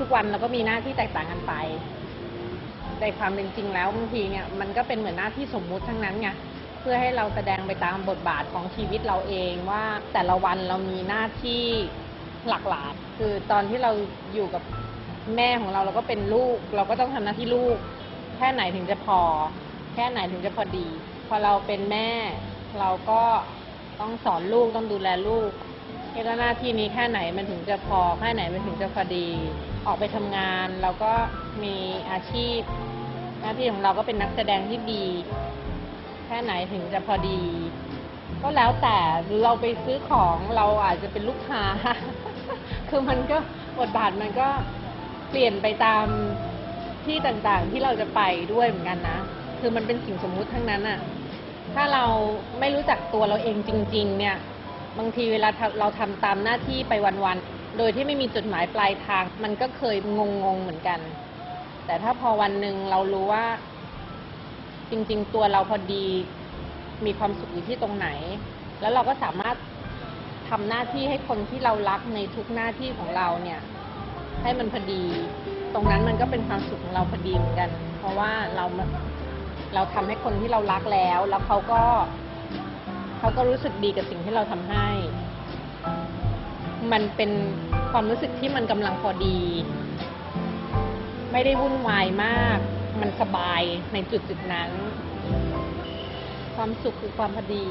ทุกวันเราก็มีหน้าที่แตกต่างกันไป ในความเป็นจริงแล้วบางทีเนี่ยมันก็เป็นเหมือนหน้าที่สมมุติทั้งนั้นไงเพื่อให้เราแสดงไปตามบทบาทของชีวิตเราเองว่าแต่ละวันเรามีหน้าที่หลากหลายคือตอนที่เราอยู่กับแม่ของเราเราก็เป็นลูก เราก็ต้องทำหน้าที่ลูก แค่ไหนถึงจะพอ แค่ไหนถึงจะพอดี พอเราเป็นแม่ เราก็ต้องสอนลูกต้องดูแลลูกแล้วหน้าที่นี้แค่ไหนมันถึงจะพอแค่ไหนมันถึงจะพอดี ออกไปทำงาน เราก็มีอาชีพ หน้าที่ของเราก็เป็นนักแสดงที่ดี แค่ไหนถึงจะพอดี ก็แล้วแต่หรือเราไปซื้อของเราอาจจะเป็นลูกค้า คือมันก็บทบาทมันก็เปลี่ยนไปตามที่ต่างๆ ที่เราจะไปด้วยเหมือนกันนะ คือมันเป็นสิ่งสมมุติทั้งนั้นอะถ้าเราไม่รู้จักตัวเราเองจริง ๆ เนี่ย บางทีเวลาเราทำตามหน้าที่ไปวันๆ โดยที่ไม่มีจุดหมายปลายทาง มันก็เคยงงๆเหมือนกัน แต่ถ้าพอวันหนึ่งเรารู้ว่า จริง ๆ ตัวเราพอดีมีความสุขอยู่ที่ตรงไหน แล้วเราก็สามารถทำหน้าที่ให้คนที่เรารักในทุกหน้าที่ของเราเนี่ย ให้มันพอดี ตรงนั้นมันก็เป็นความสุขของเราพอดีเหมือนกัน เพราะว่าเราเราทำให้คนที่เรารักแล้ว แล้วเขาก็เขาก็รู้สึกดีกับสิ่งที่เราทำให้ มันเป็นความรู้สึกที่มันกำลังพอดี ไม่ได้วุ่นวายมาก มันสบายในจุดจุดนั้น ความสุขคือความพอดี